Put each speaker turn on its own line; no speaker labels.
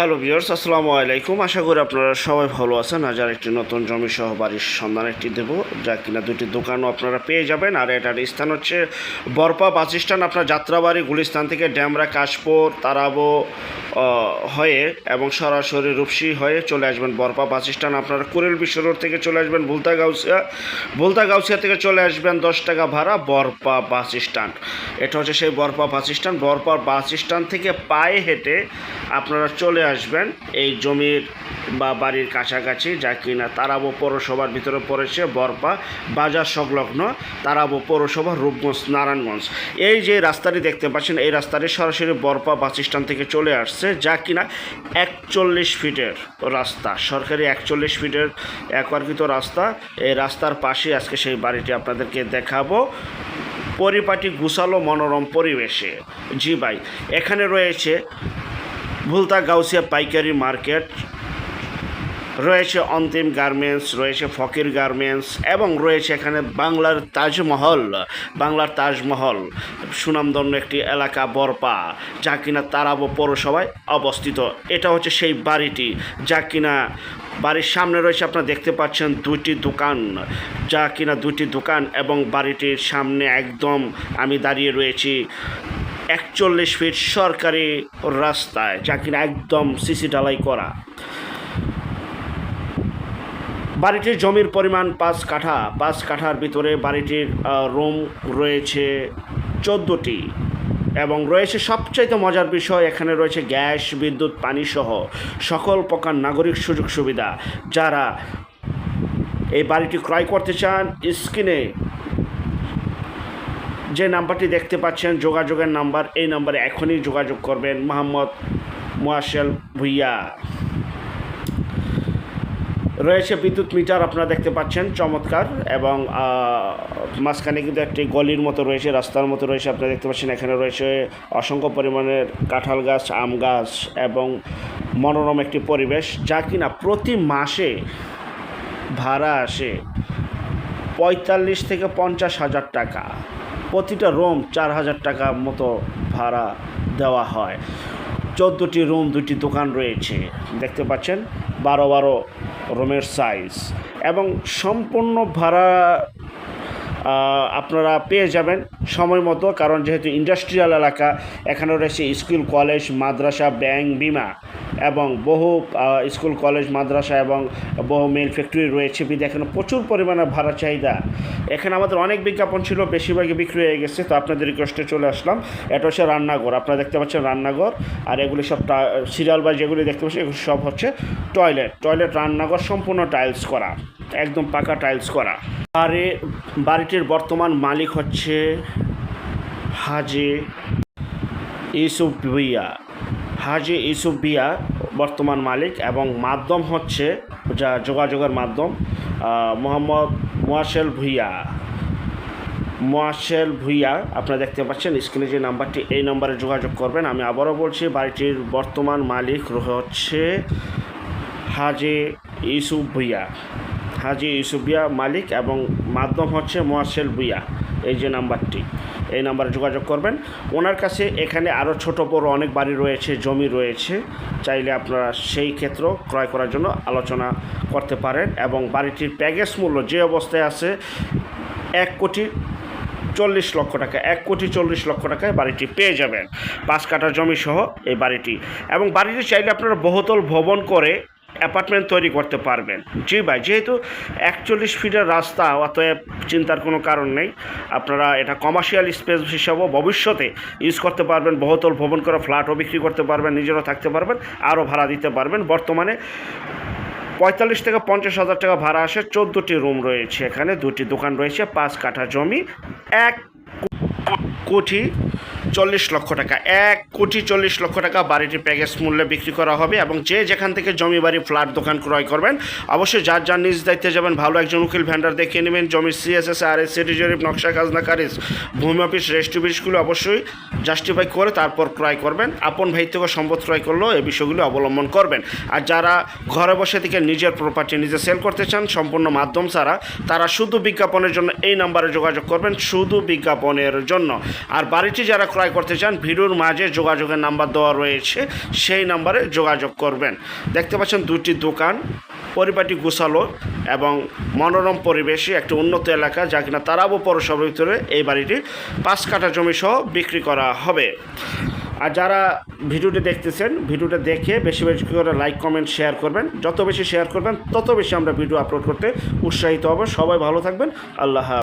Hello viewers, আসসালামু আলাইকুম। আশা করি আপনারা সবাই ভালো আছেন। আজ আর একটি নতুন জমি সহ বাড়ির সন্ধান একটি দেবো। যা কিনা দুটি দোকানও আপনারা পেয়ে যাবেন। আর এটার স্থান হচ্ছে বরপা বাস স্ট্যান্ড। আপনার যাত্রাবাড়ি গুলিস্তান থেকে ড্যামরা, কাশপুর, তারাবো হয়ে এবং সরাসরি রূপসী হয়ে চলে আসবেন বরপা বাস স্ট্যান্ড। আপনারা কুরেল বিশ্ব রোড থেকে চলে আসবেন ভুলতা গাউসিয়া ভুলতা গাউসিয়া থেকে চলে আসবেন দশ টাকা ভাড়া বরপা বাস স্ট্যান্ড। এটা হচ্ছে সেই Barpa bus stand. Barpa bus stand থেকে পায়ে হেঁটে আপনারা চলে আসবেন এই জমির বা বাড়ির কাছাকাছি, যা কিনা তারাবো পৌরসভার ভিতরে পড়েছে বরপা বাজার সংলগ্ন তারাবো পৌরসভা, রূপগঞ্জ, নারায়ণগঞ্জ। এই যে রাস্তাটি দেখতে পাচ্ছেন, এই রাস্তাটি সরাসরি বরপা বাস স্ট্যান্ড থেকে চলে আসছে, যা কিনা একচল্লিশ ফিটের রাস্তা, সরকারি একচল্লিশ ফিটের একবারকৃত রাস্তা। এই রাস্তার পাশে আজকে সেই বাড়িটি আপনাদেরকে দেখাবো। পরিপাটি গুছালো মনোরম পরিবেশে। জি ভাই এখানে রয়েছে ভুলতা গাউসিয়া পাইকারি মার্কেট রয়েছে অন্তিম গার্মেন্টস রয়েছে ফকির গার্মেন্টস এবং রয়েছে এখানে বাংলার তাজমহল বাংলার তাজমহল, সুনামধন্য একটি এলাকা বরপা, যা কিনা তারাবো পৌরসভায় অবস্থিত। এটা হচ্ছে সেই বাড়িটি, যা কিনা বাড়ির সামনে রয়েছে, আপনারা দেখতে পাচ্ছেন দুইটি দোকান, যা কিনা দুইটি দোকান এবং বাড়িটির সামনে একদম আমি দাঁড়িয়ে রয়েছি একচল্লিশ ফিট সরকারি রাস্তায়, যা কিনা একদম সিসি ঢালাই করা। বাড়িটির জমির পরিমাণ পাঁচ কাঠা। পাঁচ কাঠার ভিতরে বাড়িটির রুম রয়েছে চোদ্দোটি এবং রয়েছে সবচাইতে মজার বিষয়, এখানে রয়েছে গ্যাস, বিদ্যুৎ পানি সহ সকল প্রকার নাগরিক সুযোগ সুবিধা। যারা এই বাড়িটি ক্রয় করতে চান, স্ক্রিনে যে নাম্বারটি দেখতে পাচ্ছেন, যোগাযোগের নাম্বার, এই নাম্বারে এখনই যোগাযোগ করবেন। মোহাম্মদ মোয়াশেল ভুইয়া। রয়েছে বিদ্যুৎ মিটার, আপনারা দেখতে পাচ্ছেন, চমৎকার এবং মাঝখানে কিন্তু একটি গলির মতো রয়েছে, রাস্তার মতো রয়েছে, আপনারা দেখতে পাচ্ছেন, এখানে রয়েছে অসংখ্য পরিমাণের কাঁঠাল গাছ, আম গাছ এবং মনোরম একটি পরিবেশ যা কিনা প্রতি মাসে ভাড়া আসে পঁয়তাল্লিশ থেকে পঞ্চাশ হাজার টাকা। প্রতিটা রুম চার হাজার টাকা মতো ভাড়া দেওয়া হয়। চোদ্দোটি রুম দুটি দোকান রয়েছে, দেখতে পাচ্ছেন, বারো বারো রুমের সাইজ এবং সম্পূর্ণ ভাড়া আপনারা পেয়ে যাবেন সময় মতো, কারণ যেহেতু ইন্ডাস্ট্রিয়াল এলাকা এখানে রয়েছে স্কুল কলেজ মাদ্রাসা ব্যাংক বিমা। এবং বহু স্কুল, কলেজ, মাদ্রাসা এবং বহু মেল ফ্যাক্টরি রয়েছে। বিধে এখানে প্রচুর পরিমাণে ভাড়া চাহিদা। এখানে আমাদের অনেক বিজ্ঞাপন ছিল, বেশিরভাগই বিক্রি হয়ে গেছে, তো আপনাদের রিকোয়েস্টে চলে আসলাম। এটা হচ্ছে রান্নাঘর, আপনারা দেখতে পাচ্ছেন রান্নাঘর, আর এগুলি সব সিরিয়াল বা যেগুলি দেখতে পাচ্ছেন, এগুলো সব হচ্ছে টয়লেট টয়লেট রান্নাঘর সম্পূর্ণ টাইলস করা, একদম পাকা টাইলস করা। বাড়ি, বাড়িটির বর্তমান মালিক হচ্ছে হাজি ইউসুফ ভুইয়া। হাজি ইউসুফ বিয়া বর্তমান মালিক এবং মাধ্যম হচ্ছে যা যোগাযোগের মাধ্যম মোহাম্মদ মোয়াশেল ভুইয়া। মোয়াশেল ভুইয়া, আপনারা দেখতে পাচ্ছেন স্ক্রিনে যে নাম্বারটি, এই নম্বরে যোগাযোগ করবেন। আমি আবারও বলছি, বাড়িটির বর্তমান মালিক হচ্ছে হাজি ইউসুফ ভুইয়া। হাজি ইউসুফ ভুইয়া মালিক এবং মাধ্যম হচ্ছে মোয়াশেল ভুইয়া। এই যে নাম্বারটি। এই নাম্বারে যোগাযোগ করবেন। ওনার কাছে এখানে আরও ছোট বড় অনেক বাড়ি রয়েছে, জমি রয়েছে। চাইলে আপনারা সেই ক্ষেত্র ক্রয় করার জন্য আলোচনা করতে পারেন এবং বাড়িটির প্যাকেজ মূল্য যে অবস্থায় আছে, এক কোটি চল্লিশ লক্ষ টাকা, এক কোটি চল্লিশ লক্ষ টাকায় বাড়িটি পেয়ে যাবেন। পাঁচ কাঠা জমি সহ এই বাড়িটি। এবং বাড়িটি চাইলে আপনারা বহুতল ভবন করে অ্যাপার্টমেন্ট তৈরি করতে পারবেন। জি ভাই, যেহেতু একচল্লিশ ফিটের রাস্তা, অতএব চিন্তার কোনো কারণ নেই। আপনারা এটা কমার্শিয়াল স্পেস হিসাবেও ভবিষ্যতে ইউজ করতে পারবেন। বহুতল ভবন করে ফ্ল্যাটও বিক্রি করতে পারবেন, নিজেরও থাকতে পারবেন, আরও ভাড়া দিতে পারবেন। বর্তমানে পঁয়তাল্লিশ থেকে পঞ্চাশ হাজার টাকা ভাড়া আসে, চোদ্দোটি রুম রয়েছে এখানে, দুটি দোকান রয়েছে, পাঁচ কাঠা জমি, এক কোটি চল্লিশ লক্ষ টাকা। এক কোটি চল্লিশ লক্ষ টাকা বাড়িটির প্যাকেজ মূল্যে বিক্রি করা হবে এবং যে যেখান থেকে জমি বাড়ি, ফ্ল্যাট, দোকান ক্রয় করবেন, অবশ্যই যার যার নিজ দায়িত্বে যাবেন, ভালো একজন উকিল ভ্যান্ডার দেখিয়ে নেবেন, জমির সিএসএস আর এস সিটি জরিপ নকশা খাজনা, কারিজ, ভূমি অফিস রেজিস্ট্রি অফিসগুলো অবশ্যই জাস্টিফাই করে তারপর ক্রয় করবেন। আপন ভাই থেকে সম্পদ ক্রয় করলেও এই বিষয়গুলো অবলম্বন করবেন। আর যারা ঘরে বসে থেকে নিজের প্রপার্টি নিজে সেল করতে চান, সম্পূর্ণ মাধ্যম ছাড়া তারা শুধু বিজ্ঞাপনের জন্য এই নাম্বারে যোগাযোগ করবেন, শুধু বিজ্ঞাপনের জন্য। আর বাড়িটি যারা ক্রয় করতে চান, ভিডিওর মাঝে যোগাযোগের নাম্বার দেওয়া রয়েছে, সেই নাম্বারে যোগাযোগ করবেন। দেখতে পাচ্ছেন দুটি দোকান, পরিপাটি গুছালো এবং মনোরম পরিবেশে একটি উন্নত এলাকা যা কিনা তারাবো পৌরসভার ভিতরে এই বাড়িটি পাঁচ কাঠা জমি সহ বিক্রি করা হবে। আর যারা ভিডিওটি দেখতেছেন, ভিডিওটা দেখে বেশি বেশি করে লাইক, কমেন্ট, শেয়ার করবেন। যত বেশি শেয়ার করবেন, তত বেশি আমরা ভিডিও আপলোড করতে উৎসাহিত হব। সবাই ভালো থাকবেন। আল্লাহ।